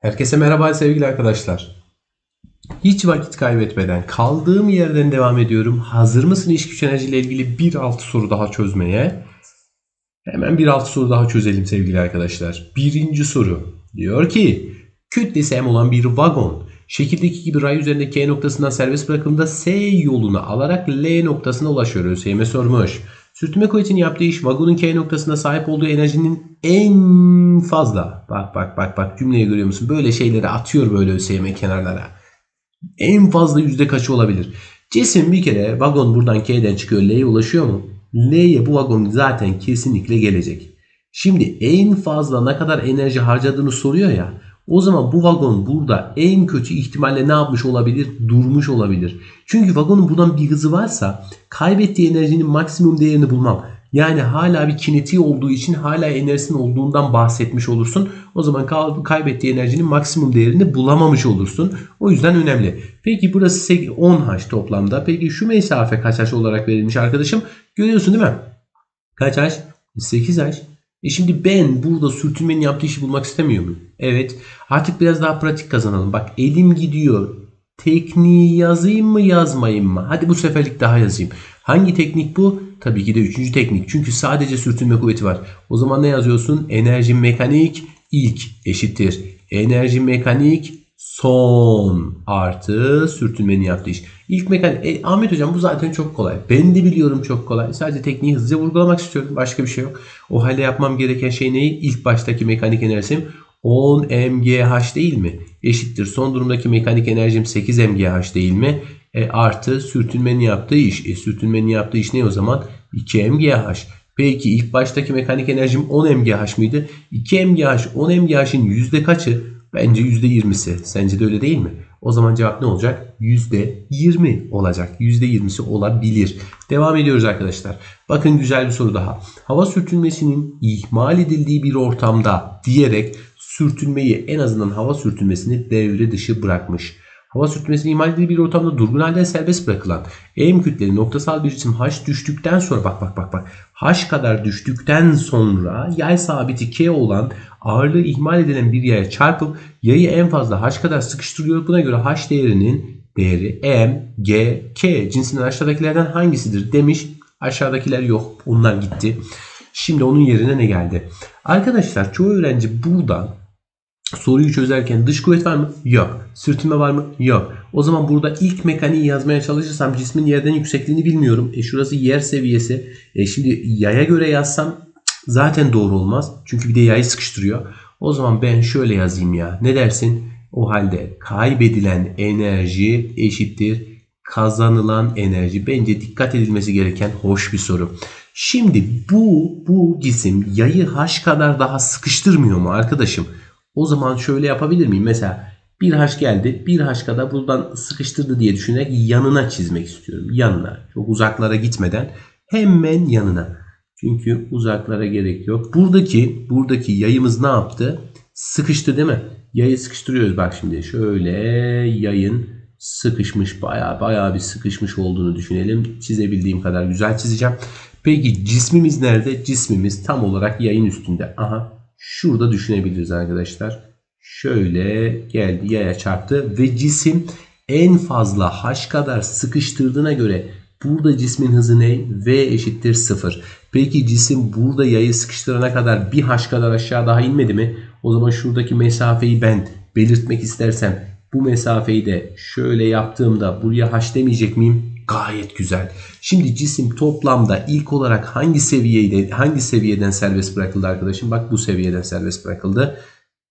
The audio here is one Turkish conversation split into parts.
Herkese merhaba sevgili arkadaşlar. Hiç vakit kaybetmeden kaldığım yerden devam ediyorum. Hazır mısın iş güç enerji ile ilgili bir altı soru daha çözmeye? Hemen bir altı soru daha çözelim sevgili arkadaşlar. Birinci soru diyor ki kütlesi m olan bir vagon şekildeki gibi ray üzerinde K noktasından serbest bırakıldığında S yolunu alarak L noktasına ulaşıyor. ÖSYM sormuş. Sürtünme kuvvetinin yaptığı iş vagonun K noktasına sahip olduğu enerjinin en fazla. Bak bak bak bak cümleyi görüyor musun? Böyle şeyleri atıyor böyle ÖSYM kenarlara. En fazla yüzde kaçı olabilir? Cisim bir kere vagon buradan K'den çıkıyor L'ye ulaşıyor mu? L'ye bu vagon zaten kesinlikle gelecek. Şimdi en fazla ne kadar enerji harcadığını soruyor ya. O zaman bu vagon burada en kötü ihtimalle ne yapmış olabilir? Durmuş olabilir. Çünkü vagonun buradan bir hızı varsa kaybettiği enerjinin maksimum değerini bulmam. Yani hala bir kinetiği olduğu için hala enerjisinin olduğundan bahsetmiş olursun. O zaman kay- kaybettiği enerjinin maksimum değerini bulamamış olursun. O yüzden önemli. Peki burası 10H toplamda. Peki şu mesafe kaç H olarak verilmiş arkadaşım? Görüyorsun değil mi? Kaç H? 8H. E şimdi ben burada sürtünmenin yaptığı işi bulmak istemiyor muyum? Evet. Artık biraz daha pratik kazanalım. Bak elim gidiyor. Tekniği yazayım mı yazmayayım mı? Hadi bu seferlik daha yazayım. Hangi teknik bu? Tabii ki de üçüncü teknik. Çünkü sadece sürtünme kuvveti var. O zaman ne yazıyorsun? Enerji mekanik ilk eşittir. Enerji mekanik son artı sürtünmenin yaptığı iş. İlk mekanik. E, Ahmet hocam bu zaten çok kolay. Ben de biliyorum çok kolay. Sadece tekniği hızlıca vurgulamak istiyorum. Başka bir şey yok. O halde yapmam gereken şey ne? İlk baştaki mekanik enerjim 10 mgh değil mi? Eşittir. Son durumdaki mekanik enerjim 8 mgh değil mi? E, artı sürtünmenin yaptığı iş. E, sürtünmenin yaptığı iş ne o zaman? 2 mgh. Peki ilk baştaki mekanik enerjim 10 mgh mıydı? 2 mgh 10 mgh'in yüzde kaçı? Bence yüzde 20'si. Sence de öyle değil mi? O zaman cevap ne olacak? Yüzde 20 olacak. Yüzde 20'si olabilir. Devam ediyoruz arkadaşlar. Bakın güzel bir soru daha. Hava sürtünmesinin ihmal edildiği bir ortamda diyerek sürtünmeyi en azından hava sürtünmesini devre dışı bırakmış. Hava sürtünmesini ihmal edildiği bir ortamda durgun halde serbest bırakılan M kütleli noktasal bir cisim H düştükten sonra bak bak bak bak H kadar düştükten sonra yay sabiti K olan ağırlığı ihmal edilen bir yaya çarpıp yayı en fazla H kadar sıkıştırıyor. Buna göre H değerinin değeri M, G, K cinsinden aşağıdakilerden hangisidir demiş. Aşağıdakiler yok. Onlar gitti. Şimdi onun yerine ne geldi? Arkadaşlar çoğu öğrenci buradan soruyu çözerken dış kuvvet var mı? Yok. Sürtünme var mı? Yok. O zaman burada ilk mekaniği yazmaya çalışırsam cismin yerden yüksekliğini bilmiyorum. E şurası yer seviyesi. E şimdi yaya göre yazsam zaten doğru olmaz. Çünkü bir de yayı sıkıştırıyor. O zaman ben şöyle yazayım ya. Ne dersin? O halde kaybedilen enerji eşittir kazanılan enerji. Bence dikkat edilmesi gereken hoş bir soru. Şimdi bu bu cisim yayı h kadar daha sıkıştırmıyor mu arkadaşım? O zaman şöyle yapabilir miyim? Mesela bir h geldi. Bir h kadar buradan sıkıştırdı diye düşünerek yanına çizmek istiyorum. Yanına. Çok uzaklara gitmeden hemen yanına. Çünkü uzaklara gerek yok. Buradaki buradaki yayımız ne yaptı? Sıkıştı değil mi? Yayı sıkıştırıyoruz bak şimdi. Şöyle yayın sıkışmış baya baya bir sıkışmış olduğunu düşünelim. Çizebildiğim kadar güzel çizeceğim. Peki cismimiz nerede? Cismimiz tam olarak yayın üstünde. Aha şurada düşünebiliriz arkadaşlar. Şöyle geldi yaya çarptı ve cisim en fazla h kadar sıkıştırdığına göre burada cismin hızı ne? V eşittir 0. Peki cisim burada yayı sıkıştırana kadar bir h kadar aşağı daha inmedi mi? O zaman şuradaki mesafeyi ben belirtmek istersem bu mesafeyi de şöyle yaptığımda buraya h demeyecek miyim? Gayet güzel. Şimdi cisim toplamda ilk olarak hangi seviyede hangi seviyeden serbest bırakıldı arkadaşım? Bak bu seviyeden serbest bırakıldı.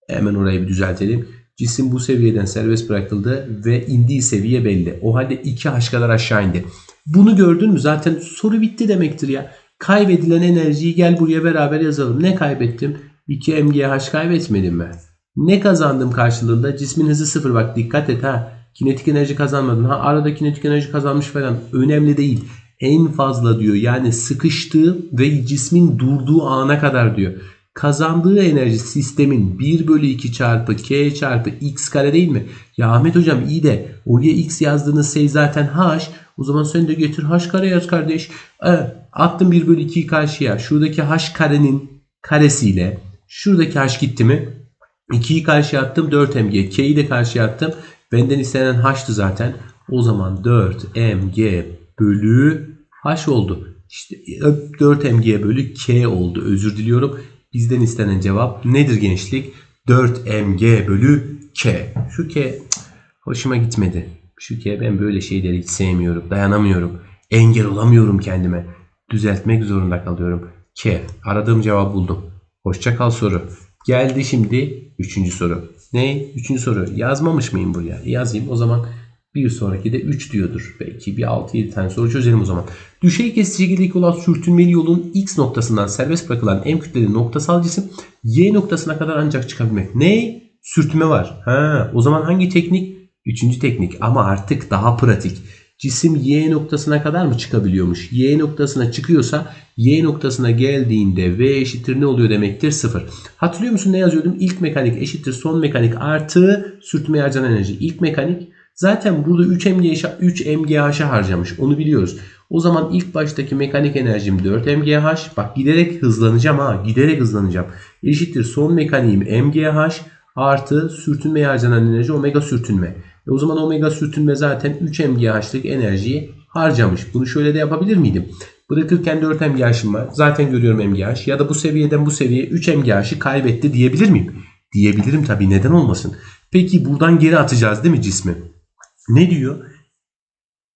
Hemen orayı bir düzeltelim. Cisim bu seviyeden serbest bırakıldı ve indiği seviye belli. O halde 2h kadar aşağı indi. Bunu gördün mü? Zaten soru bitti demektir ya. Kaybedilen enerjiyi gel buraya beraber yazalım. Ne kaybettim? 2 mgh kaybetmedim mi? Ne kazandım karşılığında? Cismin hızı sıfır. Bak dikkat et ha. Kinetik enerji kazanmadın. Ha arada kinetik enerji kazanmış falan. Önemli değil. En fazla diyor. Yani sıkıştığı ve cismin durduğu ana kadar diyor. Kazandığı enerji sistemin 1 bölü 2 çarpı k çarpı x kare değil mi? Ya Ahmet hocam iyi de oraya x yazdığınız şey zaten h. O zaman sen de getir h kare yaz kardeş. E, attım 1 bölü 2'yi karşıya. Şuradaki h karenin karesiyle şuradaki h gitti mi? 2'yi karşıya attım 4 mg. K'yi de karşıya attım. Benden istenen h'tı zaten. O zaman 4 mg bölü h oldu. İşte 4 mg bölü k oldu. Özür diliyorum. Bizden istenen cevap nedir gençlik? 4 mg bölü k. Şu k hoşuma gitmedi. Şu k ben böyle şeyleri hiç sevmiyorum. Dayanamıyorum. Engel olamıyorum kendime. Düzeltmek zorunda kalıyorum. K. Aradığım cevabı buldum. Hoşça kal soru. Geldi şimdi üçüncü soru. Ne? Üçüncü soru. Yazmamış mıyım buraya? Yazayım. O zaman bir sonraki de 3 diyordur. Belki bir 6-7 tane soru çözelim o zaman. Düşey kesici şekildeki olan sürtünmeli yolun X noktasından serbest bırakılan M kütleli noktasal cisim Y noktasına kadar ancak çıkabilmek. Ne? Sürtünme var. Ha, o zaman hangi teknik? Üçüncü teknik ama artık daha pratik. Cisim Y noktasına kadar mı çıkabiliyormuş? Y noktasına çıkıyorsa Y noktasına geldiğinde V eşittir ne oluyor demektir? Sıfır. Hatırlıyor musun ne yazıyordum? İlk mekanik eşittir son mekanik artı sürtmeye harcanan enerji. İlk mekanik zaten burada 3 mgh 3 mgh harcamış. Onu biliyoruz. O zaman ilk baştaki mekanik enerjim 4 mgh. Bak giderek hızlanacağım ha. Giderek hızlanacağım. Eşittir son mekaniğim mgh artı sürtünmeye harcanan enerji omega sürtünme. E o zaman omega sürtünme zaten 3 mgH'lık enerjiyi harcamış. Bunu şöyle de yapabilir miydim? Bırakırken 4 mgH'ım var. Zaten görüyorum mgh. Ya da bu seviyeden bu seviyeye 3 mgH'ı kaybetti diyebilir miyim? Diyebilirim tabii. Neden olmasın? Peki buradan geri atacağız değil mi cismi? Ne diyor?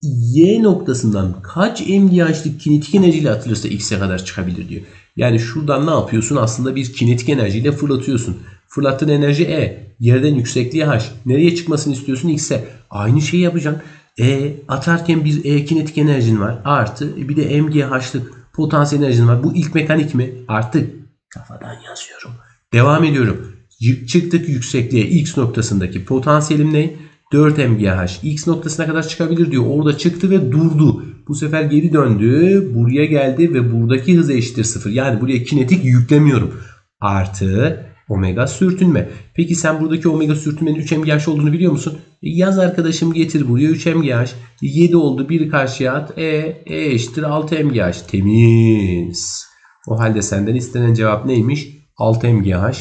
Y noktasından kaç mgH'lık kinetik enerjiyle atılırsa X'e kadar çıkabilir diyor. Yani şuradan ne yapıyorsun? Aslında bir kinetik enerjiyle fırlatıyorsun. Fırlattığın enerji E. Yerden yüksekliği H. Nereye çıkmasını istiyorsun? X'e. Aynı şeyi yapacaksın. E atarken bir E kinetik enerjin var. Artı bir de mgH'lık potansiyel enerjin var. Bu ilk mekanik mi? Artık kafadan yazıyorum. Devam ediyorum. Çıktık yüksekliğe X noktasındaki potansiyelim ne? 4 mgh. X noktasına kadar çıkabilir diyor. Orada çıktı ve durdu. Bu sefer geri döndü. Buraya geldi ve buradaki hız eşittir 0. Yani buraya kinetik yüklemiyorum. Artı omega sürtünme. Peki sen buradaki omega sürtünmenin 3 mgh olduğunu biliyor musun? E, Yaz arkadaşım getir buraya 3 mgh. 7 oldu. Biri karşıya at. E, e eşittir 6 mgh. Temiz. O halde senden istenen cevap neymiş? 6 mgh.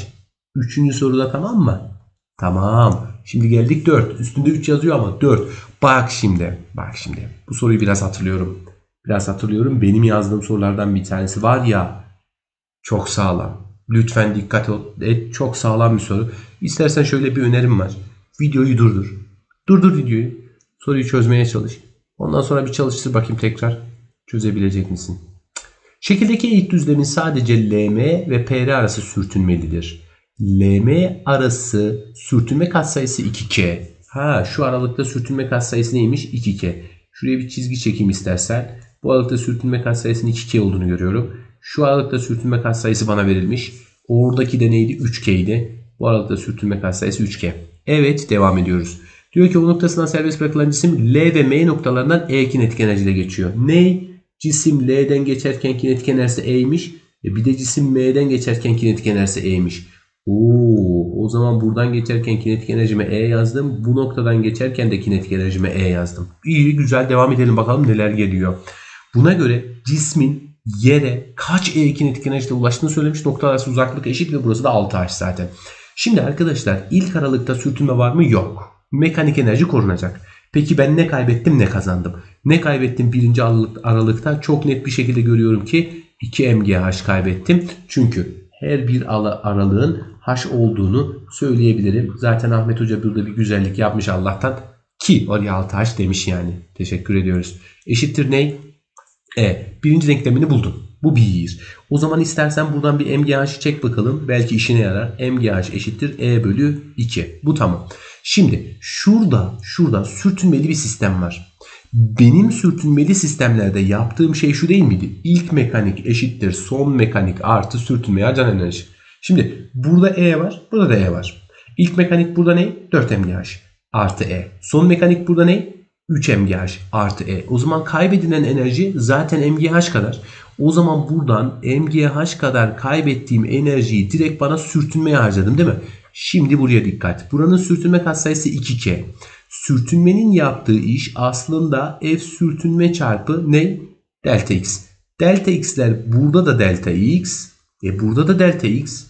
Üçüncü soruda tamam mı? Tamam. Şimdi geldik 4. Üstünde 3 yazıyor ama 4. Bak şimdi. Bak şimdi. Bu soruyu biraz hatırlıyorum. Biraz hatırlıyorum. Benim yazdığım sorulardan bir tanesi var ya. Çok sağlam. Lütfen dikkat et. Çok sağlam bir soru. İstersen şöyle bir önerim var. Videoyu durdur. Durdur videoyu. Soruyu çözmeye çalış. Ondan sonra bir çalıştır bakayım tekrar. Çözebilecek misin? Şekildeki eğit düzlemin sadece LM ve PR arası sürtünmelidir. LM arası sürtünme katsayısı 2K. Ha şu aralıkta sürtünme katsayısı neymiş? 2K. Şuraya bir çizgi çekeyim istersen. Bu aralıkta sürtünme katsayısının 2K olduğunu görüyorum. Şu aralıkta sürtünme katsayısı bana verilmiş. Oradaki de neydi? 3K idi. Bu aralıkta sürtünme katsayısı 3K. Evet devam ediyoruz. Diyor ki o noktasından serbest bırakılan cisim L ve M noktalarından E kinetik enerjiyle geçiyor. Ne? Cisim L'den geçerken kinetik enerjisi E'ymiş. E bir de cisim M'den geçerken kinetik enerjisi E'ymiş. Oo, o zaman buradan geçerken kinetik enerjime E yazdım. Bu noktadan geçerken de kinetik enerjime E yazdım. İyi güzel devam edelim bakalım neler geliyor. Buna göre cismin yere kaç E kinetik enerjiyle ulaştığını söylemiş. Nokta arası uzaklık eşit ve burası da 6H zaten. Şimdi arkadaşlar ilk aralıkta sürtünme var mı? Yok. Mekanik enerji korunacak. Peki ben ne kaybettim ne kazandım? Ne kaybettim birinci aralık, aralıkta? Çok net bir şekilde görüyorum ki 2 mgh kaybettim. Çünkü her bir aralığın h olduğunu söyleyebilirim. Zaten Ahmet Hoca burada bir güzellik yapmış Allah'tan. Ki oraya 6h demiş yani. Teşekkür ediyoruz. Eşittir ne? E. Birinci denklemini buldun. Bu bir. O zaman istersen buradan bir MGH'ı çek bakalım. Belki işine yarar. MGH eşittir E bölü 2. Bu tamam. Şimdi şurada şurada sürtünmeli bir sistem var. Benim sürtünmeli sistemlerde yaptığım şey şu değil miydi? İlk mekanik eşittir son mekanik artı sürtünmeye harcanan enerji. Şimdi burada E var, burada da E var. İlk mekanik burada ne? 4 mgh artı E. Son mekanik burada ne? 3 mgh artı E. O zaman kaybedilen enerji zaten mgh kadar. O zaman buradan mgh kadar kaybettiğim enerjiyi direkt bana sürtünmeye harcadım değil mi? Şimdi buraya dikkat. Buranın sürtünme katsayısı 2K. Sürtünmenin yaptığı iş aslında F sürtünme çarpı ne? Delta X. Delta X'ler burada da delta X. E burada da delta X.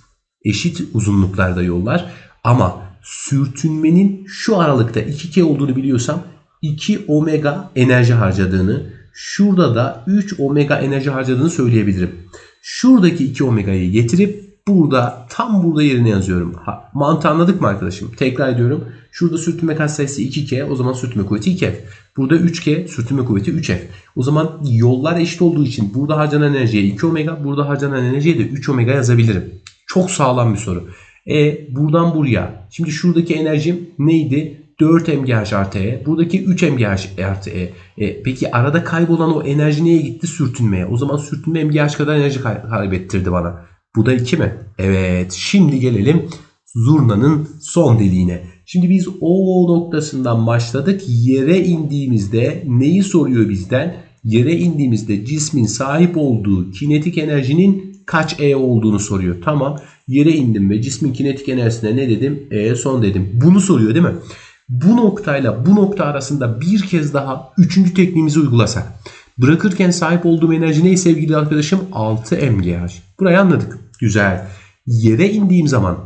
Eşit uzunluklarda yollar. Ama sürtünmenin şu aralıkta 2K olduğunu biliyorsam 2 omega enerji harcadığını, şurada da 3 omega enerji harcadığını söyleyebilirim. Şuradaki 2 omega'yı getirip burada tam burada yerine yazıyorum. Ha, mantığı anladık mı arkadaşım? Tekrar ediyorum. Şurada sürtünme katsayısı 2K o zaman sürtünme kuvveti 2F. Burada 3K sürtünme kuvveti 3F. O zaman yollar eşit olduğu için burada harcanan enerjiye 2 omega burada harcanan enerjiye de 3 omega yazabilirim. Çok sağlam bir soru. E buradan buraya. Şimdi şuradaki enerjim neydi? 4 mgh E. Buradaki 3 mgh E. e. Peki arada kaybolan o enerji neye gitti? Sürtünmeye. O zaman sürtünme mgh kadar enerji kay- kaybettirdi bana. Bu da 2 mi? Evet. Şimdi gelelim zurnanın son deliğine. Şimdi biz o noktasından başladık. Yere indiğimizde neyi soruyor bizden? Yere indiğimizde cismin sahip olduğu kinetik enerjinin kaç E olduğunu soruyor. Tamam. Yere indim ve cismin kinetik enerjisine ne dedim? E son dedim. Bunu soruyor değil mi? Bu noktayla bu nokta arasında bir kez daha üçüncü tekniğimizi uygulasak. Bırakırken sahip olduğum enerji ne sevgili arkadaşım? 6 mgh. Burayı anladık. Güzel. Yere indiğim zaman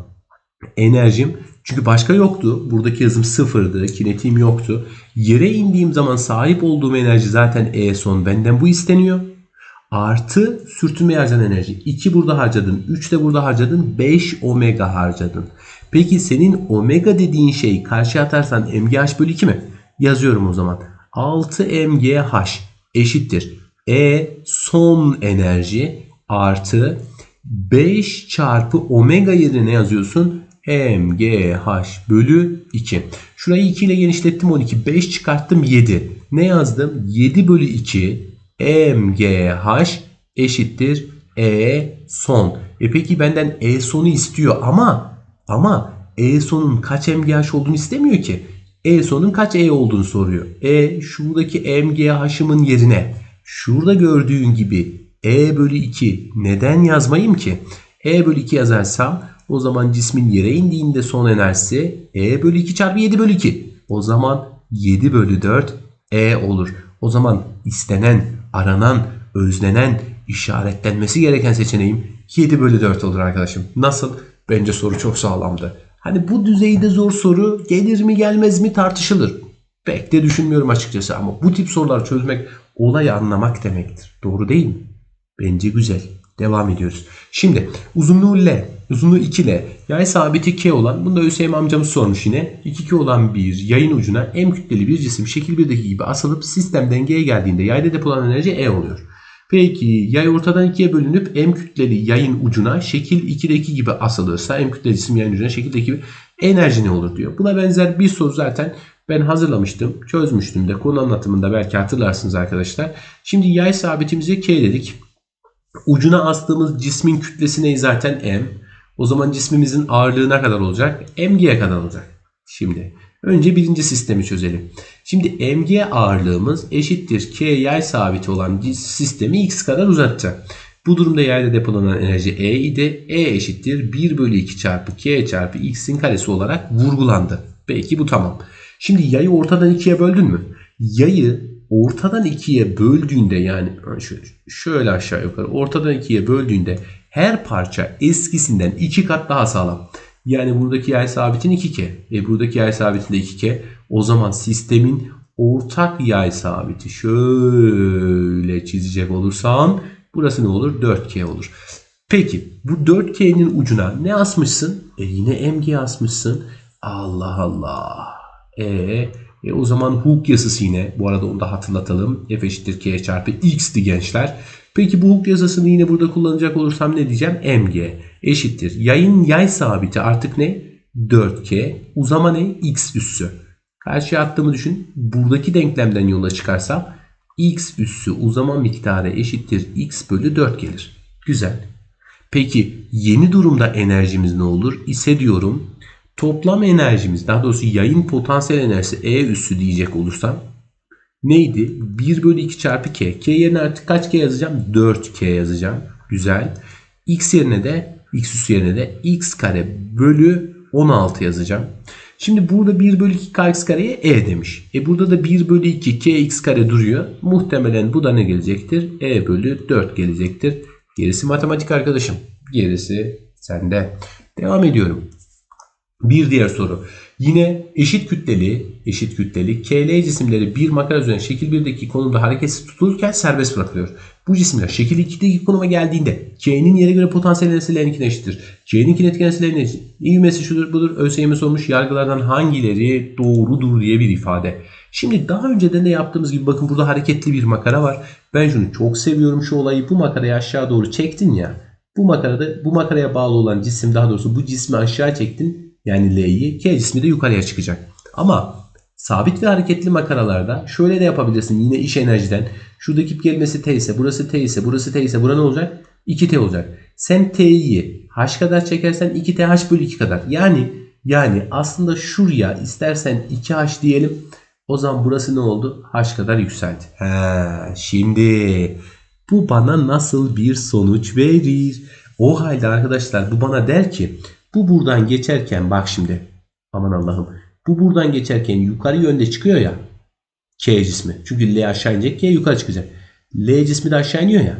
enerjim çünkü başka yoktu. Buradaki hızım sıfırdı. Kinetiğim yoktu. Yere indiğim zaman sahip olduğum enerji zaten E son. Benden bu isteniyor. Artı sürtünmeye harcanan enerji. 2 burada harcadın. 3 de burada harcadın. 5 omega harcadın. Peki senin omega dediğin şey karşıya atarsan mgh bölü 2 mi? Yazıyorum o zaman. 6 mgh eşittir. E son enerji artı 5 çarpı omega yerine ne yazıyorsun? mgh bölü 2. Şurayı 2 ile genişlettim 12. 5 çıkarttım 7. Ne yazdım? 7 bölü 2 mgh eşittir e son. E peki benden e sonu istiyor ama ama e sonun kaç mgh olduğunu istemiyor ki. E sonun kaç e olduğunu soruyor. E şuradaki mgh'ımın yerine şurada gördüğün gibi e bölü 2 neden yazmayayım ki? E bölü 2 yazarsam o zaman cismin yere indiğinde son enerjisi E bölü 2 çarpı 7 bölü 2. O zaman 7 bölü 4 E olur. O zaman istenen, aranan, özlenen, işaretlenmesi gereken seçeneğim 7 bölü 4 olur arkadaşım. Nasıl? Bence soru çok sağlamdı. Hani bu düzeyde zor soru gelir mi gelmez mi tartışılır. Pek de düşünmüyorum açıkçası ama bu tip sorular çözmek olayı anlamak demektir. Doğru değil mi? Bence güzel. Devam ediyoruz. Şimdi uzunluğu L, uzunluğu 2L, yay sabiti K olan, bunu da Hüseyin amcamız sormuş yine. 2K olan bir yayın ucuna M kütleli bir cisim şekil 1'deki gibi asılıp sistem dengeye geldiğinde yayda depolanan enerji E oluyor. Peki yay ortadan ikiye bölünüp M kütleli yayın ucuna şekil 2'deki gibi asılırsa M kütleli cisim yayın ucuna şekildeki gibi enerji ne olur diyor. Buna benzer bir soru zaten ben hazırlamıştım, çözmüştüm de konu anlatımında belki hatırlarsınız arkadaşlar. Şimdi yay sabitimize K dedik. Ucuna astığımız cismin kütlesi ne zaten M. O zaman cismimizin ağırlığı ne kadar olacak? Mg'ye kadar olacak. Şimdi önce birinci sistemi çözelim. Şimdi mg ağırlığımız eşittir k yay sabiti olan sistemi x kadar uzatacak. Bu durumda yayda depolanan enerji E idi. E eşittir 1 bölü 2 çarpı k çarpı x'in karesi olarak vurgulandı. Peki bu tamam. Şimdi yayı ortadan ikiye böldün mü? Yayı ortadan ikiye böldüğünde yani şöyle, aşağı yukarı ortadan ikiye böldüğünde her parça eskisinden iki kat daha sağlam. Yani buradaki yay sabitin 2K. E buradaki yay sabitin de 2K. O zaman sistemin ortak yay sabiti şöyle çizecek olursam burası ne olur? 4K olur. Peki bu 4K'nin ucuna ne asmışsın? E yine MG asmışsın. Allah Allah. E, e o zaman Hooke yasası yine. Bu arada onu da hatırlatalım. F eşittir K çarpı X'ti gençler. Peki bu Hooke yasasını yine burada kullanacak olursam ne diyeceğim? MG eşittir. Yayın yay sabiti artık ne? 4K. Uzama ne? X üssü. Karşıya attığımı düşün. Buradaki denklemden yola çıkarsam X üssü uzama miktarı eşittir X bölü 4 gelir. Güzel. Peki yeni durumda enerjimiz ne olur? İse diyorum toplam enerjimiz daha doğrusu yayın potansiyel enerjisi E üssü diyecek olursam neydi? 1 bölü 2 çarpı K. K yerine artık kaç K yazacağım? 4K yazacağım. Güzel. X yerine de X üssü yerine de X kare bölü 16 yazacağım. Şimdi burada 1 bölü 2 kx kareye E demiş. E burada da 1 bölü 2 kx kare duruyor. Muhtemelen bu da ne gelecektir? E bölü 4 gelecektir. Gerisi matematik arkadaşım. Gerisi sende. Devam ediyorum. Bir diğer soru. Yine eşit kütleli, eşit kütleli KL cisimleri bir makara üzerine şekil 1'deki konumda hareketsiz tutulurken serbest bırakılıyor. Bu cisimler şekil 2'deki konuma geldiğinde K'nin yere göre potansiyel enerjisi L'ninkine eşittir. K'nin kinetik enerjisi L'nin eşittir. İvmesi şudur budur. ÖSYM sormuş yargılardan hangileri doğrudur diye bir ifade. Şimdi daha önceden de yaptığımız gibi bakın burada hareketli bir makara var. Ben şunu çok seviyorum şu olayı. Bu makarayı aşağı doğru çektin ya. Bu makarada bu makaraya bağlı olan cisim daha doğrusu bu cismi aşağı çektin yani L'yi K cismi de yukarıya çıkacak. Ama sabit ve hareketli makaralarda şöyle de yapabilirsin yine iş enerjiden. Şuradaki gelmesi T ise burası T ise burası T ise bura ne olacak? 2T olacak. Sen T'yi H kadar çekersen 2T H bölü 2 kadar. Yani yani aslında şuraya istersen 2H diyelim. O zaman burası ne oldu? H kadar yükseldi. He, şimdi bu bana nasıl bir sonuç verir? O halde arkadaşlar bu bana der ki bu buradan geçerken bak şimdi aman Allah'ım bu buradan geçerken yukarı yönde çıkıyor ya K cismi. Çünkü L aşağı inecek K yukarı çıkacak. L cismi de aşağı iniyor ya.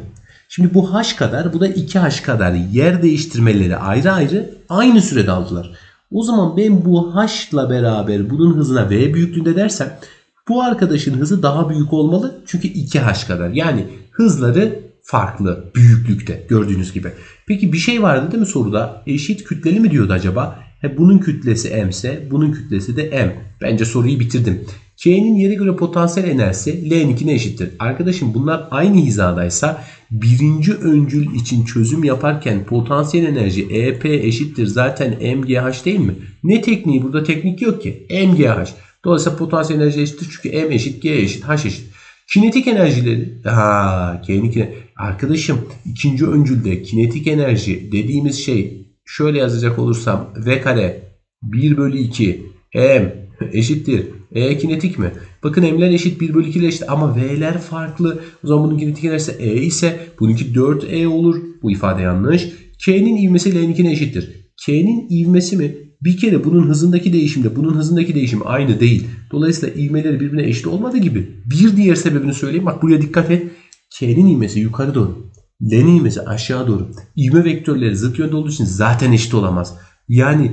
Şimdi bu H kadar bu da 2H kadar yer değiştirmeleri ayrı ayrı aynı sürede aldılar. O zaman ben bu H ile beraber bunun hızına V büyüklüğünde dersem bu arkadaşın hızı daha büyük olmalı. Çünkü 2H kadar. Yani hızları farklı büyüklükte gördüğünüz gibi. Peki bir şey vardı değil mi soruda? Eşit kütleli mi diyordu acaba? He, bunun kütlesi m ise bunun kütlesi de m. Bence soruyu bitirdim. K'nin yere göre potansiyel enerjisi L'ninkine eşittir. Arkadaşım bunlar aynı hizadaysa birinci öncül için çözüm yaparken potansiyel enerji EP eşittir zaten MGH değil mi? Ne tekniği? Burada teknik yok ki. MGH. Dolayısıyla potansiyel enerji eşittir çünkü M eşit G eşit H eşit. Kinetik enerjileri ha kinetik arkadaşım ikinci öncülde kinetik enerji dediğimiz şey şöyle yazacak olursam V kare 1 bölü 2 M eşittir E kinetik mi? Bakın M'ler eşit 1 bölü 2 ile eşit ama V'ler farklı. O zaman bunun kinetik enerjisi E ise bununki 4E olur. Bu ifade yanlış. K'nin ivmesi L'ninkine eşittir. K'nin ivmesi mi? Bir kere bunun hızındaki değişimle bunun hızındaki değişim aynı değil. Dolayısıyla ivmeleri birbirine eşit olmadığı gibi bir diğer sebebini söyleyeyim. Bak buraya dikkat et. K'nin ivmesi yukarı doğru. L'nin ivmesi aşağı doğru. İvme vektörleri zıt yönde olduğu için zaten eşit olamaz. Yani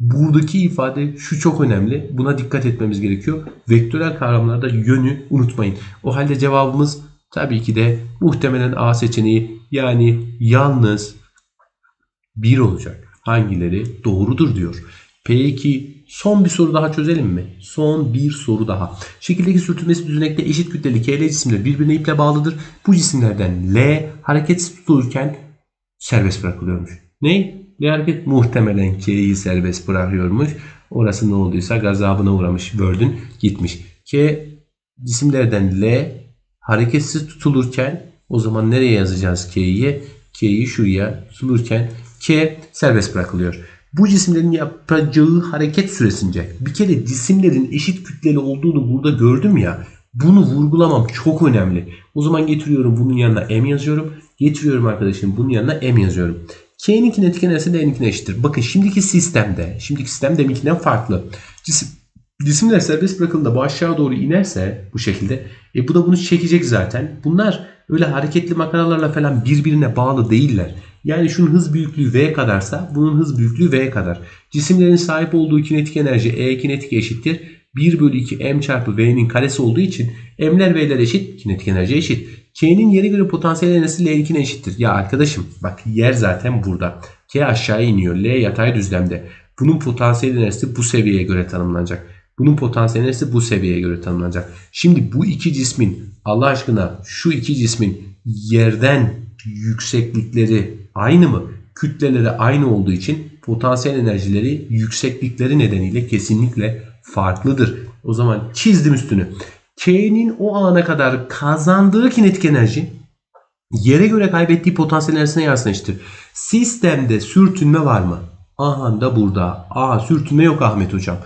buradaki ifade şu çok önemli. Buna dikkat etmemiz gerekiyor. Vektörel kavramlarda yönü unutmayın. O halde cevabımız tabii ki de muhtemelen A seçeneği yani yalnız 1 olacak. Hangileri doğrudur diyor. Peki son bir soru daha çözelim mi? Son bir soru daha. Şekildeki sürtünmesi düzenekte eşit kütleli KL cisimler birbirine iple bağlıdır. Bu cisimlerden L hareketsiz tutulurken serbest bırakılıyormuş. Ne? L hareket muhtemelen K'yi serbest bırakıyormuş. Orası ne olduysa gazabına uğramış. Bördün gitmiş. K cisimlerden L hareketsiz tutulurken o zaman nereye yazacağız K'yi? K'yi şuraya tutulurken K serbest bırakılıyor. Bu cisimlerin yapacağı hareket süresince bir kere cisimlerin eşit kütleli olduğunu burada gördüm ya bunu vurgulamam çok önemli. O zaman getiriyorum bunun yanına m yazıyorum. Getiriyorum arkadaşım bunun yanına m yazıyorum. K'nin kinetik enerjisi L'ninkine eşittir. Bakın şimdiki sistemde, şimdiki sistem deminkinden farklı. Cisim, cisimler serbest bırakıldığında bu aşağı doğru inerse bu şekilde e bu da bunu çekecek zaten. Bunlar öyle hareketli makaralarla falan birbirine bağlı değiller. Yani şunun hız büyüklüğü v kadarsa bunun hız büyüklüğü v kadar. Cisimlerin sahip olduğu kinetik enerji E kinetik eşittir. 1 bölü 2 m çarpı v'nin karesi olduğu için m'ler v'ler eşit, kinetik enerji eşit. K'nin yere göre potansiyel enerjisi L'ninkine eşittir. Ya arkadaşım bak yer zaten burada. K aşağı iniyor. L yatay düzlemde. Bunun potansiyel enerjisi bu seviyeye göre tanımlanacak. Bunun potansiyel enerjisi bu seviyeye göre tanımlanacak. Şimdi bu iki cismin Allah aşkına şu iki cismin yerden yükseklikleri aynı mı? Kütleleri aynı olduğu için potansiyel enerjileri yükseklikleri nedeniyle kesinlikle farklıdır. O zaman çizdim üstünü. K'nin o ana kadar kazandığı kinetik enerji yere göre kaybettiği potansiyel enerjisine yansımıştır. Sistemde sürtünme var mı? Aha da burada. Aa sürtünme yok Ahmet hocam.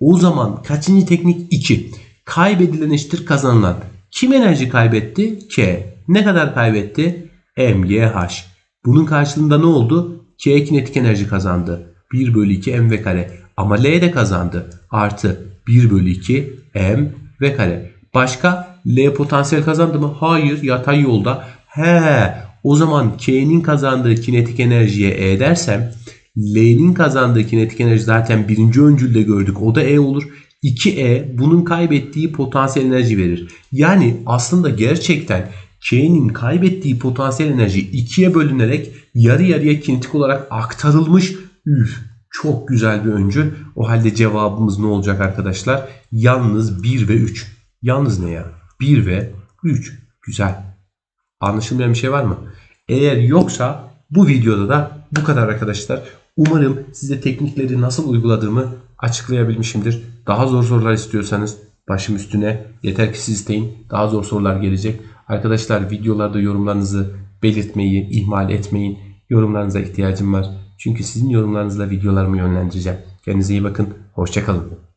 O zaman kaçıncı teknik? 2. Kaybedilen eşittir kazanılan. Kim enerji kaybetti? K. Ne kadar kaybetti? MGH. Bunun karşılığında ne oldu? K kinetik enerji kazandı. 1 bölü 2 m v kare. Ama L de kazandı. Artı 1 bölü 2 m v kare. Başka L potansiyel kazandı mı? Hayır. Yatay yolda. He. O zaman K'nin kazandığı kinetik enerjiye E dersem L'nin kazandığı kinetik enerji zaten birinci öncülde gördük. O da E olur. 2E bunun kaybettiği potansiyel enerji verir. Yani aslında gerçekten K'nin kaybettiği potansiyel enerji 2'ye bölünerek yarı yarıya kinetik olarak aktarılmış. Üf, çok güzel bir öncül. O halde cevabımız ne olacak arkadaşlar? Yalnız 1 ve 3. Yalnız ne ya? 1 ve 3. Güzel. Anlaşılmayan bir şey var mı? Eğer yoksa bu videoda da bu kadar arkadaşlar. Umarım size teknikleri nasıl uyguladığımı açıklayabilmişimdir. Daha zor sorular istiyorsanız başım üstüne yeter ki siz isteyin. Daha zor sorular gelecek. Arkadaşlar videolarda yorumlarınızı belirtmeyi ihmal etmeyin. Yorumlarınıza ihtiyacım var. Çünkü sizin yorumlarınızla videolarımı yönlendireceğim. Kendinize iyi bakın. Hoşçakalın.